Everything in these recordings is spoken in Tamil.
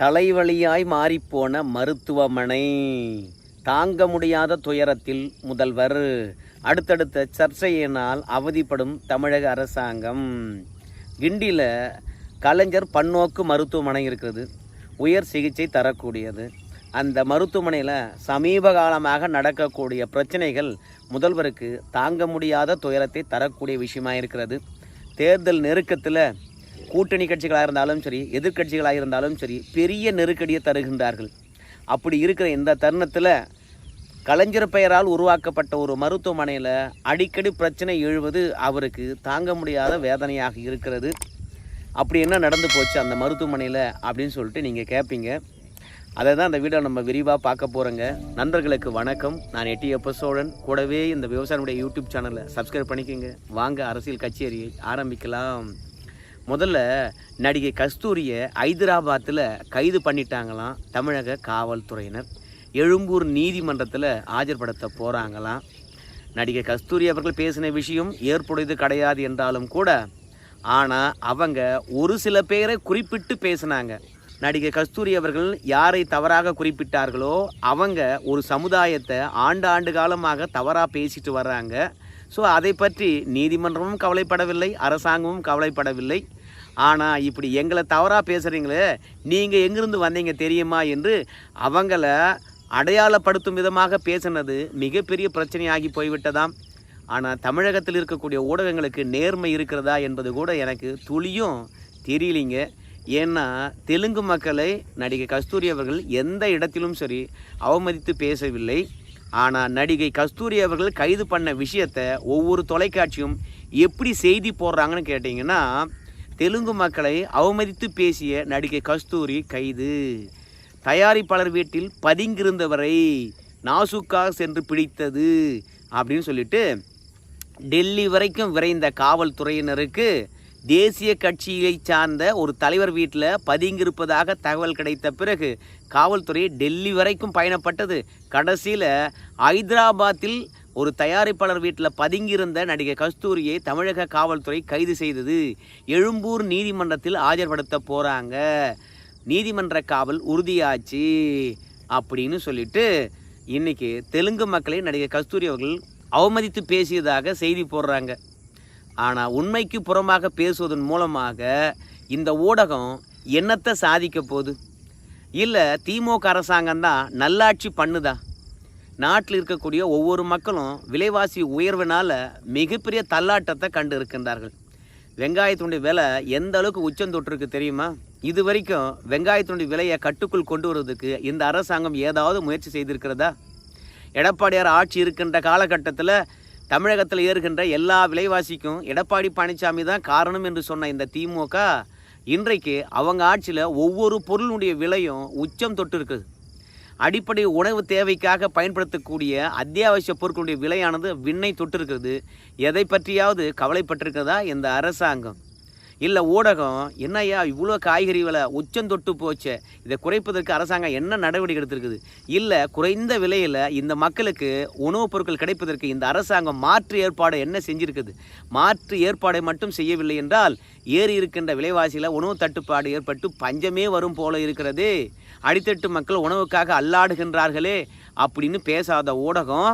தலைவலியாய் மாறிப்போன மருத்துவமனை. தாங்க முடியாத துயரத்தில் முதல்வர். அடுத்தடுத்த சர்ச்சையினால் அவதிப்படும் தமிழக அரசாங்கம். கிண்டியில் கலைஞர் பன்னோக்கு மருத்துவமனை இருக்கிறது. உயர் சிகிச்சை தரக்கூடியது. அந்த மருத்துவமனையில் சமீப காலமாக நடக்கக்கூடிய பிரச்சனைகள் முதல்வருக்கு தாங்க முடியாத துயரத்தை தரக்கூடிய விஷயமாக இருக்கிறது. தேர்தல் நெருக்கத்தில் கூட்டணி கட்சிகளாக இருந்தாலும் சரி எதிர்க்கட்சிகளாக இருந்தாலும் சரி பெரிய நெருக்கடியை தருகின்றார்கள். அப்படி இருக்கிற இந்த தருணத்தில் கலைஞர் பெயரால் உருவாக்கப்பட்ட ஒரு மருத்துவமனையில் அடிக்கடி பிரச்சனை எழுவது அவருக்கு தாங்க முடியாத வேதனையாக இருக்கிறது. அப்படி என்ன நடந்து போச்சு அந்த மருத்துவமனையில் அப்படின்னு சொல்லிட்டு நீங்கள் கேட்பீங்க அதை தான் அந்த வீடியோ நம்ம விரிவாக பார்க்க போகிறோங்க நண்பர்களுக்கு வணக்கம். நான் எட்டி எப்ப சோழன் கூடவே இந்த விவசாயினுடைய யூடியூப் சேனலை சப்ஸ்கிரைப் பண்ணிக்கோங்க. வாங்க அரசியல் கச்சேரியை ஆரம்பிக்கலாம். முதல்ல நடிகை கஸ்தூரியை ஹைதராபாத்தில் கைது பண்ணிட்டாங்களாம் தமிழக காவல்துறையினர். எழும்பூர் நீதிமன்றத்தில் ஆஜர்படுத்த போகிறாங்களாம் நடிகை கஸ்தூரி அவர்கள் பேசின விஷயம் ஏற்புடையது கிடையாது என்றாலும் கூட ஆனால் அவங்க ஒரு சில பேரை குறிப்பிட்டு பேசினாங்க. நடிகை கஸ்தூரி அவர்கள் யாரை தவறாக குறிப்பிட்டார்களோ அவங்க ஒரு சமுதாயத்தை ஆண்டு ஆண்டு காலமாக தவறாக பேசிட்டு வர்றாங்க. ஸோ அதை பற்றி நீதிமன்றமும் கவலைப்படவில்லை அரசாங்கமும் கவலைப்படவில்லை. ஆனால் இப்படி எங்களை தவறாக பேசுகிறீங்களே நீங்கள் எங்கிருந்து வந்தீங்க தெரியுமா என்று அவங்கள அடையாளப்படுத்தும் விதமாக பேசினது மிகப்பெரிய பிரச்சனையாகி போய்விட்டதாம். ஆனால் தமிழகத்தில் இருக்கக்கூடிய ஊடகங்களுக்கு நேர்மை இருக்கிறதா என்பது கூட எனக்கு துளியும் தெரியலிங்க. ஏன்னா தெலுங்கு மக்களை நடிகை கஸ்தூரி அவர்கள் எந்த இடத்திலும் சரி அவமதித்து பேசவில்லை. ஆனால் நடிகை கஸ்தூரி அவர்கள் கைது பண்ண விஷயத்தை ஒவ்வொரு தொலைக்காட்சியும் எப்படி செய்தி போடுறாங்கன்னு கேட்டிங்கன்னா தெலுங்கு மக்களை அவமதித்து பேசிய நடிகை கஸ்தூரி கைது. தயாரிப்பாளர் வீட்டில் பதுங்கியிருந்தவரை நாசுக்காக சென்று பிடித்தது அப்படின்னு சொல்லிட்டு டெல்லி வரைக்கும் விரைந்த காவல்துறையினருக்கு தேசிய கட்சியை சார்ந்த ஒரு தலைவர் வீட்டில் பதுங்கியிருப்பதாக தகவல் கிடைத்த பிறகு காவல்துறை டெல்லி வரைக்கும் பயணப்பட்டது. கடைசியில் ஹைதராபாத்தில் ஒரு தயாரிப்பாளர் வீட்டில் பதுங்கியிருந்த நடிகை கஸ்தூரியை தமிழக காவல்துறை கைது செய்தது. எழும்பூர் நீதிமன்றத்தில் ஆஜர்படுத்த போகிறாங்க நீதிமன்ற காவல் உறுதியாச்சு அப்படின்னு சொல்லிட்டு இன்றைக்கி தெலுங்கு மக்களை நடிகை கஸ்தூரி அவர்கள் அவமதித்து பேசியதாக செய்தி போடுறாங்க. ஆனால் உண்மைக்கு புறமாக பேசுவதன் மூலமாக இந்த ஊடகம் என்னத்தை சாதிக்க போகுது? இல்லை திமுக அரசாங்கம் தான் நல்லாட்சி பண்ணுதா? நாட்டில் இருக்கக்கூடிய ஒவ்வொரு மக்களும் விலைவாசி உயர்வினால் மிகப்பெரிய தள்ளாட்டத்தை கண்டு இருக்கின்றார்கள். வெங்காயத்தினுடைய விலை எந்த அளவுக்கு உச்சம் தொட்டிருக்கு தெரியுமா? இது வரைக்கும் வெங்காயத்தினுடைய விலையை கட்டுக்குள் கொண்டு வருவதற்கு இந்த அரசாங்கம் ஏதாவது முயற்சி செய்திருக்கிறதா? எடப்பாடியார் ஆட்சி இருக்கின்ற காலகட்டத்தில் தமிழகத்தில் ஏறுகின்ற எல்லா விலைவாசிக்கும் எடப்பாடி பழனிசாமி தான் காரணம் என்று சொன்ன இந்த திமுக இன்றைக்கு அவங்க ஆட்சியில் ஒவ்வொரு பொருளுடைய விலையும் உச்சம் தொட்டு இருக்குது அடிப்படை உணவு தேவைக்காக பயன்படுத்தக்கூடிய அத்தியாவசிய பொருட்களுடைய விலையானது விண்ணை தொட்டிருக்கிறது. எதை பற்றியாவது கவலைப்பட்டிருக்கிறதா இந்த அரசாங்கம்? இல்லை ஊடகம் என்னய்யா இவ்வளோ காய்கறி விலை உச்சம் தொட்டு போச்சே இதை குறைப்பதற்கு அரசாங்கம் என்ன நடவடிக்கை எடுத்திருக்குது? இல்லை குறைந்த விலையில் இந்த மக்களுக்கு உணவுப் பொருட்கள் கிடைப்பதற்கு இந்த அரசாங்கம் மாற்று ஏற்பாடு என்ன செஞ்சுருக்குது? மாற்று ஏற்பாடை மட்டும் செய்யவில்லை என்றால் ஏறி இருக்கின்ற விலைவாசியில் உணவு தட்டுப்பாடு ஏற்பட்டு பஞ்சமே வரும் போல இருக்கிறது. அடித்தட்டு மக்கள் உணவுக்காக அல்லாடுகின்றார்களே அப்படின்னு பேசாத ஊடகம்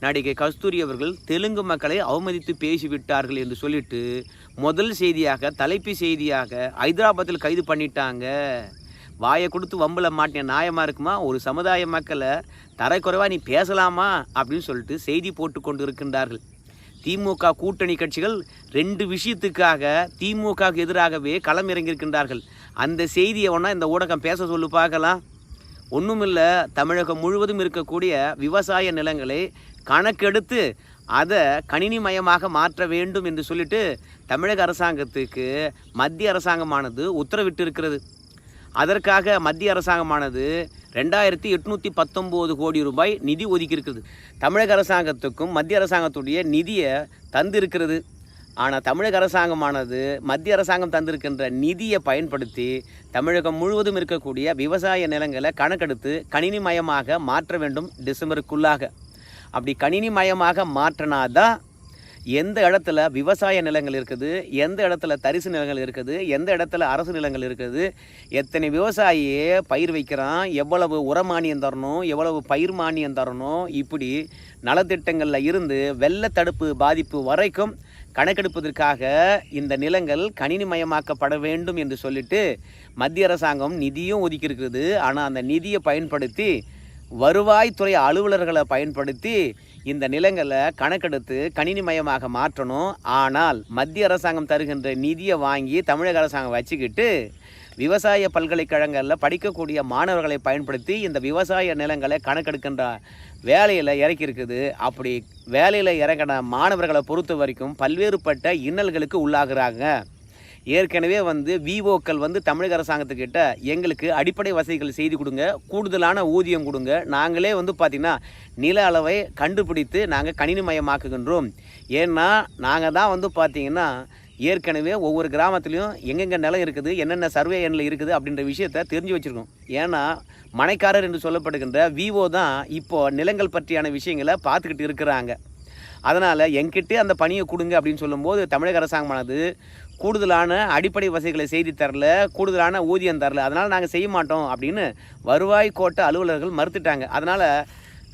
நடிகை கஸ்தூரி அவர்கள் தெலுங்கு மக்களை அவமதித்து பேசிவிட்டார்கள் என்று சொல்லிட்டு முதல் செய்தியாக தலைப்பு செய்தியாக ஹைதராபாத்தில் கைது பண்ணிட்டாங்க. வாயை கொடுத்து வம்பில் மாட்டின நியாயமாக இருக்குமா? ஒரு சமுதாய மக்களை தரக்குறைவாக நீ பேசலாமா? அப்படின்னு சொல்லிட்டு செய்தி போட்டு கொண்டு இருக்கின்றார்கள் திமுக கூட்டணி கட்சிகள் ரெண்டு விஷயத்துக்காக திமுகவுக்கு எதிராகவே களம் இறங்கியிருக்கின்றார்கள் அந்த செய்தியை ஒன்றா இந்த ஊடகம் பேச சொல்லு பார்க்கலாம். ஒன்றுமில்லை தமிழகம் முழுவதும் இருக்கக்கூடிய விவசாய நிலங்களை கணக்கெடுத்து அதை கணினிமயமாக மாற்ற வேண்டும் என்று சொல்லிட்டு தமிழக அரசாங்கத்துக்கு மத்திய அரசாங்கமானது உத்தரவிட்டு இருக்கிறது அதற்காக மத்திய அரசாங்கமானது ரெண்டாயிரத்தி எட்நூற்றி பத்தொம்போது கோடி ரூபாய் நிதி ஒதுக்கி இருக்குது தமிழக அரசாங்கத்துக்கும் மத்திய அரசாங்கத்துடைய நிதியை தந்திருக்கிறது. ஆனால் தமிழக அரசாங்கமானது மத்திய அரசாங்கம் தந்திருக்கின்ற நிதியை பயன்படுத்தி தமிழகம் முழுவதும் இருக்கக்கூடிய விவசாய நிலங்களை கணக்கெடுத்து கணினிமயமாக மாற்ற வேண்டும் டிசம்பருக்குள்ளாக. அப்படி கணினிமயமாக மாற்றினாதான் எந்த இடத்துல விவசாய நிலங்கள் இருக்குது எந்த இடத்துல தரிசு நிலங்கள் இருக்குது எந்த இடத்துல அரசு நிலங்கள் இருக்குது எத்தனை விவசாயியே பயிர் வைக்கிறான் எவ்வளவு உரமானியம் தரணும் எவ்வளவு பயிர் மானியம் தரணும் இப்படி நலத்திட்டங்களில் இருந்து வெள்ள தடுப்பு பாதிப்பு வரைக்கும் கணக்கெடுப்பதற்காக இந்த நிலங்கள் கணினிமயமாக்கப்பட வேண்டும் என்று சொல்லிட்டு மத்திய அரசாங்கம் நிதியும் ஒதுக்கியிருக்கிறது. ஆனால் அந்த நிதியை பயன்படுத்தி வருவாய்த்துறை அலுவலர்களை பயன்படுத்தி இந்த நிலங்களை கணக்கெடுத்து கணினிமயமாக மாற்றணும். ஆனால் மத்திய அரசாங்கம் தருகின்ற நிதியை வாங்கி தமிழக அரசாங்கம் வச்சுக்கிட்டு விவசாய பல்கலைக்கழகங்களில் படிக்கக்கூடிய மாணவர்களை பயன்படுத்தி இந்த விவசாய நிலங்களை கணக்கெடுக்கின்ற வேலையில் இறக்கியிருக்குது. அப்படி வேலையில் இறங்கின மாணவர்களை பொறுத்த வரைக்கும் பல்வேறுபட்ட இன்னல்களுக்கு உள்ளாகிறாங்க. ஏற்கனவே வந்து விஓக்கள் வந்து தமிழக அரசாங்கத்துக்கிட்ட எங்களுக்கு அடிப்படை வசதிகள் செய்து கொடுங்க. கூடுதலான ஊதியம் கொடுங்க. நாங்களே வந்து பார்த்திங்கன்னா நில அளவை கண்டுபிடித்து நாங்கள் கணினிமயமாக்குகின்றோம். ஏன்னா நாங்கள் தான் வந்து பார்த்திங்கன்னா ஏற்கனவே ஒவ்வொரு கிராமத்துலேயும் எங்கெங்கே நிலம் இருக்குது என்னென்ன சர்வே எண்ணில் இருக்குது அப்படின்ற விஷயத்த தெரிஞ்சு வச்சுருக்கோம். ஏன்னா மனைக்காரர் என்று சொல்லப்படுகின்ற விஓ தான் இப்போது நிலங்கள் பற்றியான விஷயங்களை பார்த்துக்கிட்டு இருக்கிறாங்க. அதனால் என்கிட்டே அந்த பணியை கொடுங்க அப்படின்னு சொல்லும்போது தமிழக அரசாங்கமானது கூடுதலான அடிப்படை வசதிகளை செய்து தரல கூடுதலான ஊதியம் தரல. அதனால் நாங்கள் செய்ய மாட்டோம் அப்படின்னு வருவாய் கோட்ட அலுவலர்கள் மறுத்துட்டாங்க. அதனால்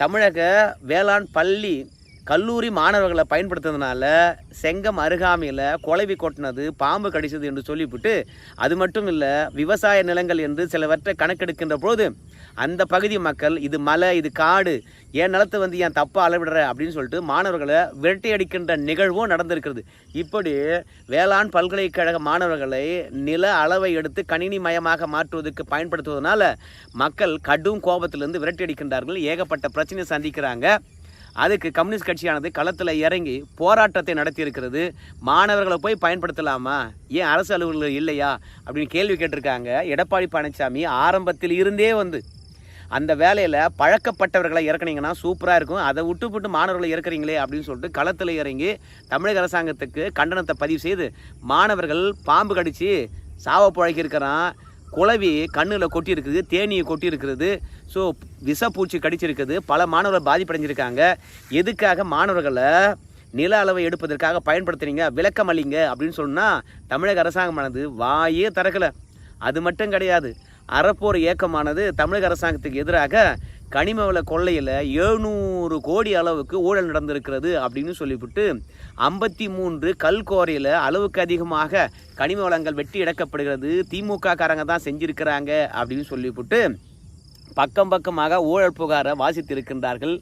தமிழக வேளாண் பள்ளி கல்லூரி மாணவர்களை பயன்படுத்துறதுனால செங்கம் அருகாமையில் குழவி கொட்டினது பாம்பு கடிச்சது என்று சொல்லிவிட்டு அது மட்டும் இல்லை விவசாய நிலங்கள் என்று சிலவற்றை கணக்கெடுக்கின்ற போது அந்த பகுதி மக்கள் இது மலை இது காடு என் நிலத்தை வந்து ஏன் தப்பாக அளவிடுற அப்படின்னு சொல்லிட்டு மாணவர்களை விரட்டி அடிக்கின்ற நிகழ்வும் நடந்திருக்கிறது. இப்படி வேளாண் பல்கலைக்கழக மாணவர்களை நில அளவை எடுத்து கணினி மயமாக மாற்றுவதற்கு பயன்படுத்துவதனால மக்கள் கடும் கோபத்திலிருந்து விரட்டி அடிக்கின்றார்கள் ஏகப்பட்ட பிரச்சனை சந்திக்கிறாங்க. அதுக்கு கம்யூனிஸ்ட் கட்சியானது களத்தில் இறங்கி போராட்டத்தை நடத்தியிருக்கிறது. மாணவர்களை போய் பயன்படுத்தலாமா? ஏன் அரசு அலுவலர்கள் இல்லையா? அப்படின்னு கேள்வி கேட்டிருக்காங்க. எடப்பாடி பழனிசாமி ஆரம்பத்தில் இருந்தே வந்து அந்த வேலையில் பழக்கப்பட்டவர்களை இறக்குனீங்கன்னா சூப்பராக இருக்கும். அதை விட்டு விட்டு மாணவர்களை இறக்குறீங்களே அப்படின்னு சொல்லிட்டு களத்தில் இறங்கி தமிழக அரசாங்கத்துக்கு கண்டனத்தை பதிவு செய்து மாணவர்கள் பாம்பு கடித்து சாவ பழகியிருக்கிறான் குளவி கண்ணில் கொட்டி இருக்குது தேனியை கொட்டி இருக்கிறது ஸோ விஷப்பூச்சி கடிச்சிருக்குது. பல மாணவர்கள் பாதிப்படைஞ்சிருக்காங்க. எதுக்காக மாணவர்களை நில அளவை எடுப்பதற்காக பயன்படுத்துறீங்க விளக்கம் அளிங்க அப்படின்னு சொன்னால் தமிழக அரசாங்கமானது வாயே திறக்கலை. அது மட்டும் கிடையாது. அறப்போர் இயக்கமானது தமிழக அரசாங்கத்துக்கு எதிராக கனிம வள கொள்ளையில் எழுநூறு கோடி அளவுக்கு ஊழல் நடந்திருக்கிறது அப்படின்னு சொல்லிவிட்டு ஐம்பத்தி மூன்று கல்கோரையில் அளவுக்கு அதிகமாக கனிம வளங்கள் வெட்டி இழக்கப்படுகிறது. திமுக காரங்க தான் செஞ்சுருக்கிறாங்க அப்படின்னு சொல்லிவிட்டு பக்கம் பக்கமாக ஊழல் புகாரை வாசித்திருக்கின்றார்கள்.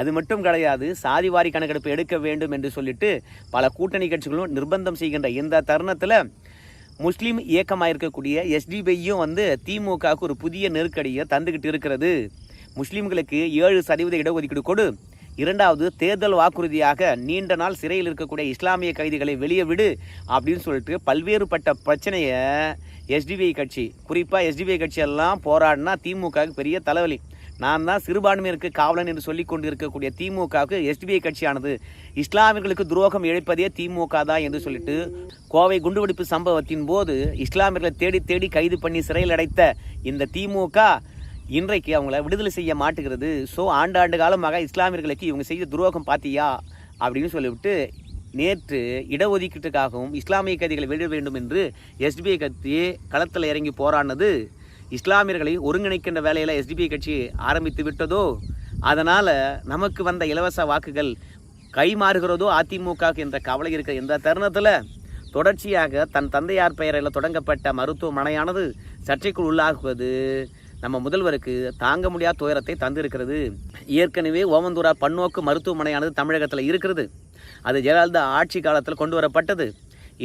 அது மட்டும் கிடையாது சாதிவாரி கணக்கெடுப்பு எடுக்க வேண்டும் என்று சொல்லிட்டு பல கூட்டணி கட்சிகளும் நிர்பந்தம் செய்கின்ற இந்த தருணத்தில் முஸ்லீம் இயக்கமாக இருக்கக்கூடிய எஸ்டிபியும் வந்து திமுகவுக்கு ஒரு புதிய நெருக்கடியை தந்துக்கிட்டு இருக்கிறது. முஸ்லீம்களுக்கு ஏழு சதவீத இடஒதுக்கீடு கொடு. இரண்டாவது தேர்தல் வாக்குறுதியாக நீண்ட நாள் சிறையில் இருக்கக்கூடிய இஸ்லாமிய கைதிகளை வெளியே விடு அப்படின்னு சொல்லிட்டு பல்வேறுபட்ட பிரச்சனையை எஸ்டிபிஐ கட்சி குறிப்பாக எஸ்டிபிஐ கட்சியெல்லாம் போராடினா திமுகவுக்கு பெரிய தலைவலி. நான் தான் சிறுபான்மையினருக்கு காவலன் என்று சொல்லி கொண்டு இருக்கக்கூடிய திமுகவுக்கு எஸ்டிபிஐ கட்சியானது இஸ்லாமியர்களுக்கு துரோகம் இழைப்பதே திமுக தான் என்று சொல்லிட்டு கோவை குண்டுவெடிப்பு சம்பவத்தின் போது இஸ்லாமியர்களை தேடி தேடி கைது பண்ணி சிறையில் அடைத்த இந்த திமுக இன்றைக்கு அவங்கள விடுதலை செய்ய மாட்டுகிறது. ஸோ ஆண்டாண்டு காலமாக இஸ்லாமியர்களுக்கு இவங்க செய்த துரோகம் பார்த்தியா அப்படின்னு சொல்லிவிட்டு நேற்று இடஒதுக்கீட்டுக்காகவும் இஸ்லாமிய கைதிகளை வெளியிட வேண்டும் என்று எஸ்பிஐ கட்சி களத்தில் இறங்கி போராடினது. இஸ்லாமியர்களை ஒருங்கிணைக்கின்ற வேலையில் எஸ்டிபிஐ கட்சி ஆரம்பித்து விட்டதோ? அதனால் நமக்கு வந்த இலவச வாக்குகள் கை மாறுகிறதோ? அதிமுக என்ற கவலை இருக்கிற இந்த தருணத்தில் தொடர்ச்சியாக தன் தந்தையார் பெயரில் தொடங்கப்பட்ட மருத்துவமனையானது சர்ச்சைக்குள் உள்ளாகுவது. நம்ம முதல்வருக்கு தாங்க முடியாத துயரத்தை தந்திருக்கிறது. ஏற்கனவே ஓமந்தூரா பன்னோக்கு மருத்துவமனையானது தமிழகத்தில் இருக்கிறது. அது ஜெயலலிதா ஆட்சி காலத்தில் கொண்டு வரப்பட்டது.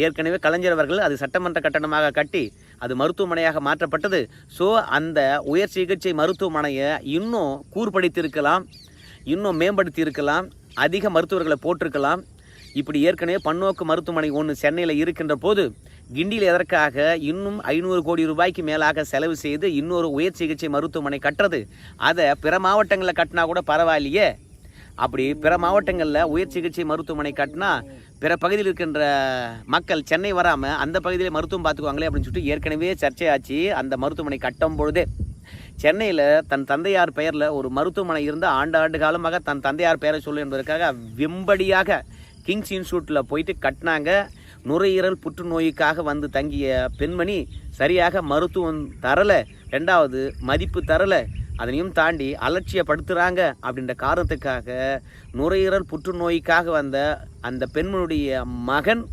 ஏற்கனவே கலைஞர் அவர்கள் அது சட்டமன்ற கட்டணமாக கட்டி அது மருத்துவமனையாக மாற்றப்பட்டது. ஸோ அந்த உயர் சிகிச்சை மருத்துவமனையை இன்னும் கூர்படுத்தியிருக்கலாம் இன்னும் மேம்படுத்தி இருக்கலாம் அதிக மருத்துவர்களை போட்டிருக்கலாம். இப்படி ஏற்கனவே பன்னோக்கு மருத்துவமனை ஒன்று சென்னையில் இருக்கின்ற போது கிண்டியில் எதற்காக இன்னும் ஐநூறு கோடி ரூபாய்க்கு மேலாக செலவு செய்து இன்னொரு உயர் சிகிச்சை மருத்துவமனை கட்டுறது? அதை பிற மாவட்டங்களில் கட்டினா கூட பரவாயில்லையே. அப்படி பிற மாவட்டங்களில் உயர் சிகிச்சை மருத்துவமனை கட்டினா பிற பகுதியில் இருக்கின்ற மக்கள் சென்னை வராமல் அந்த பகுதியில் மருத்துவம் பார்த்துக்குவாங்களே அப்படின்னு சொல்லிட்டு ஏற்கனவே சர்ச்சையாச்சு அந்த மருத்துவமனை கட்டும் பொழுதே. சென்னையில் தன் தந்தையார் பெயரில் ஒரு மருத்துவமனை இருந்த ஆண்டு ஆண்டு காலமாக தன் தந்தையார் பெயரை சொல்லு என்பதற்காக வெம்படியாக கிங்ஸ் இன்ஸ்டியூட்டில் போயிட்டு கட்டினாங்க. நுரையீரல் புற்றுநோய்க்காக வந்து தங்கிய பெண்மணி சரியாக மருத்துவம் தரலை ரெண்டாவது மதிப்பு தரலை அதனையும் தாண்டி அலட்சியப்படுத்துகிறாங்க அப்படின்ற காரணத்துக்காக நுரையீரல் புற்றுநோய்க்காக வந்த அந்த பெண்மனுடைய மகன்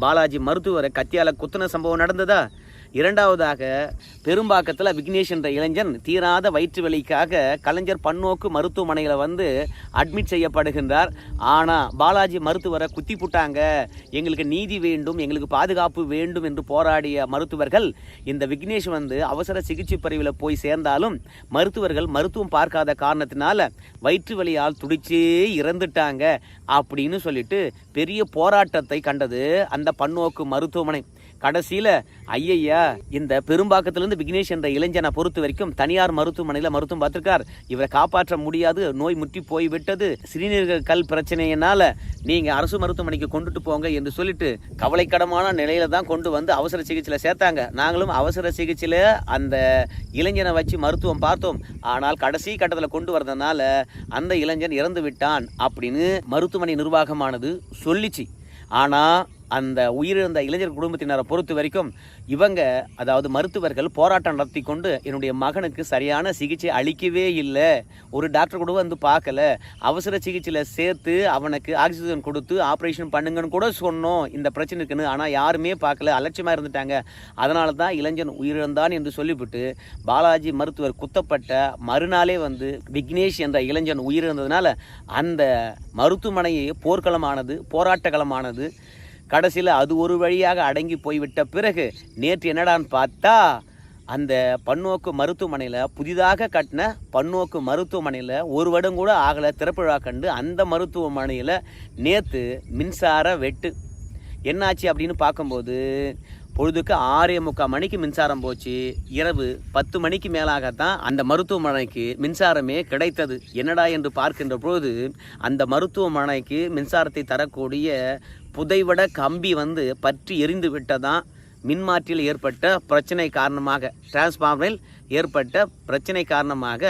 பாலாஜி மருத்துவரை கத்தியால் குத்துன சம்பவம் நடந்ததா? இரண்டாவதாக பெரும்பாக்கத்தில் விக்னேஷ் என்ற இளைஞன் தீராத வயிற்று வலிக்காக கலைஞர் பன்னோக்கு மருத்துவமனையில் வந்து அட்மிட் செய்யப்படுகின்றார். ஆனால் பாலாஜி மருத்துவரை குத்தி புட்டாங்க. எங்களுக்கு நீதி வேண்டும் எங்களுக்கு பாதுகாப்பு வேண்டும் என்று போராடிய மருத்துவர்கள் இந்த விக்னேஷ் வந்து அவசர சிகிச்சை பிரிவில் போய் சேர்ந்தாலும் மருத்துவர்கள் மருத்துவம் பார்க்காத காரணத்தினால வயிற்று வலியால் துடிச்சே இறந்துட்டாங்க. அப்படின்னு சொல்லிட்டு பெரிய போராட்டத்தை கண்டது அந்த பன்னோக்கு மருத்துவமனை. கடைசியில் ஐயையா இந்த பெரும்பாக்கத்திலிருந்து விக்னேஷ் என்ற இளைஞனை பொறுத்த வரைக்கும் தனியார் மருத்துவமனையில் மருத்துவம் பார்த்துருக்கார். இவரை காப்பாற்ற முடியாது நோய் முற்றி போய்விட்டது. சிறுநீர்கள் கல் பிரச்சனையினால் நீங்கள் அரசு மருத்துவமனைக்கு கொண்டுட்டு போங்க என்று சொல்லிட்டு கவலைக்கடமான நிலையில தான் கொண்டு வந்து அவசர சிகிச்சையில் சேர்த்தாங்க. நாங்களும் அவசர சிகிச்சையில் அந்த இளைஞனை வச்சு மருத்துவம் பார்த்தோம். ஆனால் கடைசி கட்டத்தில் கொண்டு வரதுனால அந்த இளைஞன் இறந்து விட்டான் அப்படின்னு மருத்துவமனை நிர்வாகமானது சொல்லிச்சு. ஆனால் அந்த உயிரிழந்த இளைஞர் குடும்பத்தினரை பொறுத்த வரைக்கும் இவங்க அதாவது மருத்துவர்கள் போராட்டம் நடத்தி கொண்டு என்னுடைய மகனுக்கு சரியான சிகிச்சை அளிக்கவே இல்லை. ஒரு டாக்டர் கூட வந்து பார்க்கல. அவசர சிகிச்சையில் சேர்த்து அவனுக்கு ஆக்சிஜன் கொடுத்து ஆப்ரேஷன் பண்ணுங்கன்னு கூட சொன்னோம். இந்த பிரச்சனைக்குன்னு ஆனால் யாருமே பார்க்கல. அலட்சியமாக இருந்துட்டாங்க. அதனால தான் இளைஞன் உயிரிழந்தான் என்று சொல்லிவிட்டு பாலாஜி மருத்துவர் குத்தப்பட்ட மறுநாளே வந்து விக்னேஷ் என்ற இளைஞன் உயிரிழந்ததுனால அந்த மருத்துவமனையை போர்க்களமானது போராட்டக்களமானது. கடைசியில் அது ஒரு வழியாக அடங்கி போய்விட்ட பிறகு நேற்று என்னடான்னு பார்த்தா அந்த பன்னோக்கு மருத்துவமனையில் புதிதாக கட்டின பன்னோக்கு மருத்துவமனையில் ஒரு வருடம் கூட ஆகலை திறப்பு விழா கண்டு அந்த மருத்துவமனையில் நேற்று மின்சார வெட்டு. என்னாச்சு அப்படின்னு பார்க்கும்போது பொழுதுக்கு ஆறே முக்கால் மணிக்கு மின்சாரம் போச்சு. இரவு பத்து மணிக்கு மேலாகத்தான் அந்த மருத்துவமனைக்கு மின்சாரமே கிடைத்தது. என்னடா என்று பார்க்கின்ற பொழுது அந்த மருத்துவமனைக்கு மின்சாரத்தை தரக்கூடிய புதைவட கம்பி வந்து பற்றி எரிந்து விட்டதான் மின்மாற்றியில் ஏற்பட்ட பிரச்சனை காரணமாக டிரான்ஸ்ஃபார்மரில் ஏற்பட்ட பிரச்சனை காரணமாக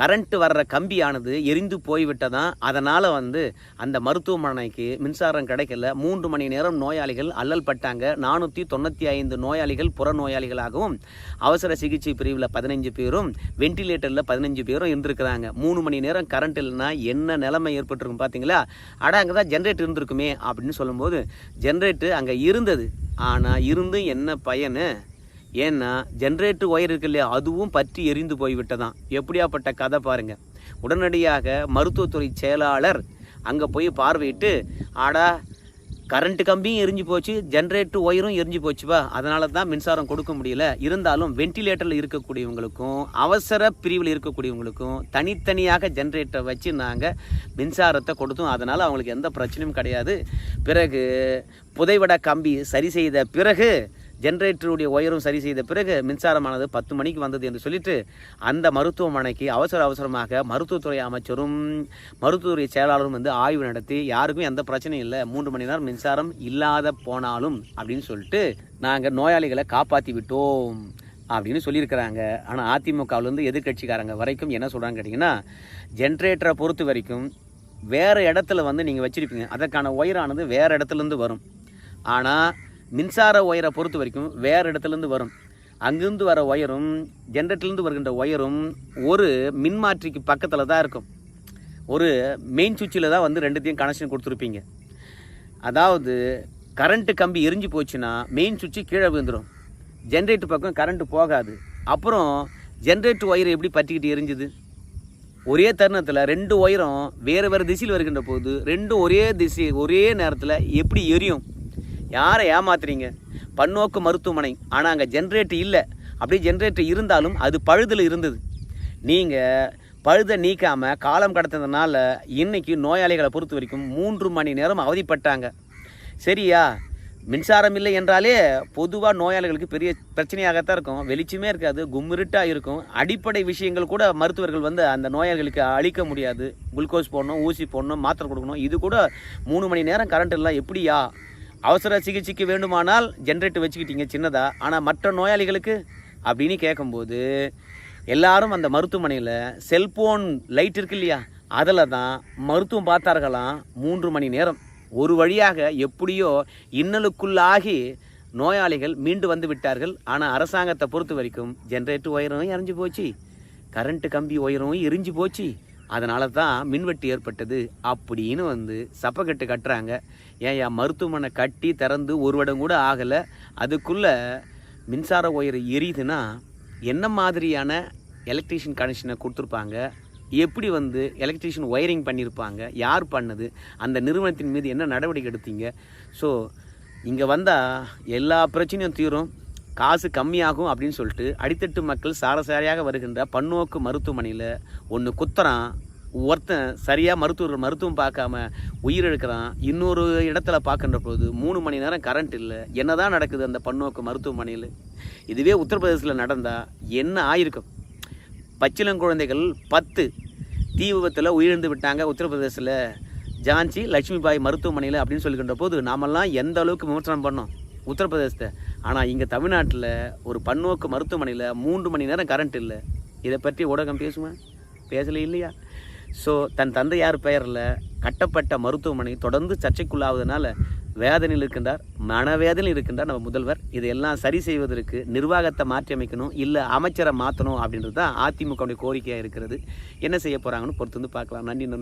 கரண்ட் வர்ற கம்பியானது எரிந்து போய்விட்டதான் அதனால் வந்து அந்த மருத்துவமனைக்கு மின்சாரம் கிடைக்கல. மூன்று மணி நேரம் நோயாளிகள் அல்லல் பட்டாங்க. நானூற்றி தொண்ணூற்றி ஐந்து நோயாளிகள் புற நோயாளிகளாகவும் அவசர சிகிச்சை பிரிவில் பதினஞ்சு பேரும் வென்டிலேட்டரில் பதினஞ்சு பேரும் இருந்திருக்கிறாங்க. மூணு மணி நேரம் கரண்ட் இல்லைன்னா என்ன நிலைமை ஏற்பட்டிருக்கும் பார்த்தீங்களா அட அங்கே தான் ஜென்ரேட் இருந்திருக்குமே அப்படின்னு சொல்லும்போது ஜென்ரேட்டர் அங்கே இருந்தது. ஆனால் இருந்தும் என்ன பயனு? ஏன்னா ஜென்ரேட்டர் ஒயர் இருக்கு இல்லையா அதுவும் பற்றி எரிந்து போய்விட்டதான் எப்படியாப்பட்ட கதை பாருங்க. உடனடியாக மருத்துவத்துறை செயலாளர் அங்கே போய் பார்வையிட்டு ஆடா கரண்ட் கம்பியும் எரிஞ்சு போச்சு ஜென்ரேட்டர் ஒயரும் எரிஞ்சு போச்சுப்பா அதனால தான் மின்சாரம் கொடுக்க முடியல. இருந்தாலும் வென்டிலேட்டரில் இருக்கக்கூடியவங்களுக்கும் அவசர பிரிவில் இருக்கக்கூடியவங்களுக்கும் தனித்தனியாக ஜென்ரேட்டரை வச்சு நாங்கள் மின்சாரத்தை கொடுத்தோம். அதனால் அவங்களுக்கு எந்த பிரச்சனையும் கிடையாது. பிறகு புதைவட கம்பி சரி செய்த பிறகு ஜென்ரேட்டருடைய ஒயரும் சரி செய்த பிறகு மின்சாரமானது பத்து மணிக்கு வந்தது என்று சொல்லிட்டு அந்த மருத்துவமனைக்கு அவசர அவசரமாக மருத்துவத்துறை அமைச்சரும் மருத்துவத்துறை செயலாளரும் வந்து ஆய்வு நடத்தி யாருக்கும் எந்த பிரச்சனையும் இல்லை மூன்று மணி நேரம் மின்சாரம் இல்லாத போனாலும் அப்படின்னு சொல்லிட்டு நாங்கள் நோயாளிகளை காப்பாற்றி விட்டோம் அப்படின்னு சொல்லியிருக்கிறாங்க. ஆனால் அதிமுகவிலேருந்து எதிர்க்கட்சிக்காரங்க வரைக்கும் என்ன சொல்கிறாங்க கேட்டிங்கன்னா ஜென்ரேட்டரை பொறுத்த வரைக்கும் வேறு இடத்துல வந்து நீங்கள் வச்சுருப்பீங்க. அதற்கான ஒயரானது வேறு இடத்துலேருந்து வரும். ஆனால் மின்சார ஒயரை பொறுத்த வரைக்கும் வேறு இடத்துலேருந்து வரும். அங்கேருந்து வர ஒயரும் ஜென்ரேட்டர்லேருந்து வருகின்ற ஒயரும் ஒரு மின்மாற்றிக்கு பக்கத்தில் தான் இருக்கும். ஒரு மெயின் சுவிட்சில் தான் வந்து ரெண்டுத்தையும் கனெக்ஷன் கொடுத்துருப்பீங்க. அதாவது கரண்ட்டு கம்பி எரிஞ்சு போச்சுன்னா மெயின் சுவிட்சு கீழே விழுந்துடும் ஜென்ரேட்டர் பக்கம் கரண்ட்டு போகாது. அப்புறம் ஜென்ரேட்டர் ஒயர் எப்படி பற்றிக்கிட்டு எரிஞ்சுது? ஒரே தருணத்தில் ரெண்டு ஒயரும் வேறு வேறு திசையில் வருகின்ற போது ரெண்டும் ஒரே திசை ஒரே நேரத்தில் எப்படி எரியும்? யாரை ஏமாத்துறீங்க? பன்னோக்கு மருத்துவமனை. ஆனால் அங்கே ஜென்ரேட்டர் இல்லை. அப்படியே ஜென்ரேட்டர் இருந்தாலும் அது பழுதில் இருந்தது. நீங்கள் பழுதை நீக்காமல் காலம் கடத்ததுனால இன்றைக்கி நோயாளிகளை பொறுத்த வரைக்கும் மூன்று மணி நேரம் அவதிப்பட்டாங்க. சரியா? மின்சாரம் இல்லை என்றாலே பொதுவாக நோயாளிகளுக்கு பெரிய பிரச்சனையாகத்தான் இருக்கும். வெளிச்சமே இருக்காது கும்மிருட்டாக இருக்கும். அடிப்படை விஷயங்கள் கூட மருத்துவர்கள் வந்து அந்த நோயாளிகளுக்கு அழிக்க முடியாது. குளுக்கோஸ் போடணும் ஊசி போடணும் மாத்திரை கொடுக்கணும். இது கூட மூணு மணி நேரம் கரண்ட் இல்லை. எப்படியா? அவசர சிகிச்சைக்கு வேண்டுமானால் ஜென்ரேட்டர் வச்சுக்கிட்டீங்க சின்னதாக ஆனால் மற்ற நோயாளிகளுக்கு அப்படின்னு கேட்கும்போது எல்லாரும் அந்த மருத்துவமனையில் செல்ஃபோன் லைட் இருக்கு இல்லையா? அதில் தான் மருத்துவம் பார்த்தார்களாம் மூன்று மணி நேரம். ஒரு வழியாக எப்படியோ இன்னலுக்குள்ளாகி நோயாளிகள் மீண்டு வந்து விட்டார்கள். ஆனால் அரசாங்கத்தை பொறுத்த வரைக்கும் ஜென்ரேட்டர் ஒயரும் இறஞ்சி போச்சு. கரண்ட்டு கம்பி ஒயரும் எரிஞ்சு போச்சு. அதனால தான் மின்வெட்டு ஏற்பட்டது அப்படின்னு வந்து சப்பக்கட்டு கட்டுறாங்க. ஏன் என் மருத்துவமனை கட்டி திறந்து ஒரு வருடம் கூட ஆகலை. அதுக்குள்ளே மின்சார ஒயர் எரியுதுன்னா என்ன மாதிரியான எலக்ட்ரீஷியன் கனெக்ஷனை கொடுத்துருப்பாங்க? எப்படி வந்து எலக்ட்ரீஷியன் ஒயரிங் பண்ணியிருப்பாங்க யார் பண்ணது? அந்த நிறுவனத்தின் மீது என்ன நடவடிக்கை எடுத்தீங்க? ஸோ இங்கே வந்தால் எல்லா பிரச்சனையும் தீரும். காசு கம்மியாகும் அப்படின்னு சொல்லிட்டு அடித்தட்டு மக்கள் சாரசாரியாக வருகின்ற பன்னோக்கு மருத்துவமனையில் ஒன்று குத்துறான். ஒருத்தன் சரியாக மருத்துவர்கள் மருத்துவம் பார்க்காம உயிரிழக்கிறான். இன்னொரு இடத்துல பார்க்கின்ற போது மூணு மணி நேரம் கரண்ட் இல்லை. என்னதான் நடக்குது அந்த பன்னோக்கு மருத்துவமனையில்? இதுவே உத்தரப்பிரதேசத்தில் நடந்தால் என்ன ஆயிருக்கும்? பச்சிலங்குழந்தைகள் பத்து. தீ விபத்தில் உயிரிழந்து விட்டாங்க உத்தரப்பிரதேசத்தில். ஜான்சி லட்சுமிபாய் மருத்துவமனையில் அப்படின்னு சொல்லிக்கின்ற போது நாமெல்லாம் எந்த அளவுக்கு விமர்சனம் பண்ணோம் உத்தரப்பிரதேசத்தை. ஆனால் இங்கே தமிழ்நாட்டில் ஒரு பன்னோக்கு மருத்துவமனையில் மூன்று மணி நேரம் கரண்ட் இல்லை. இதை பற்றி ஊடகம் பேசுவேன் பேசலை இல்லையா? ஸோ தன் தந்தையார் பெயரில்? கட்டப்பட்ட மருத்துவமனை தொடர்ந்து சர்ச்சைக்குள்ளாவதனால வேதனையில் இருக்கின்றார் மனவேதனையில் இருக்கின்றார் நம்ம முதல்வர். இதையெல்லாம் சரி செய்வதற்கு நிர்வாகத்தை மாற்றி அமைக்கணும் இல்லை அமைச்சரை மாற்றணும் அப்படின்றது தான் அதிமுகவுடைய கோரிக்கையாக இருக்கிறது. என்ன செய்ய போகிறாங்கன்னு பொறுத்து வந்து பார்க்கலாம். நன்றி நன்றி.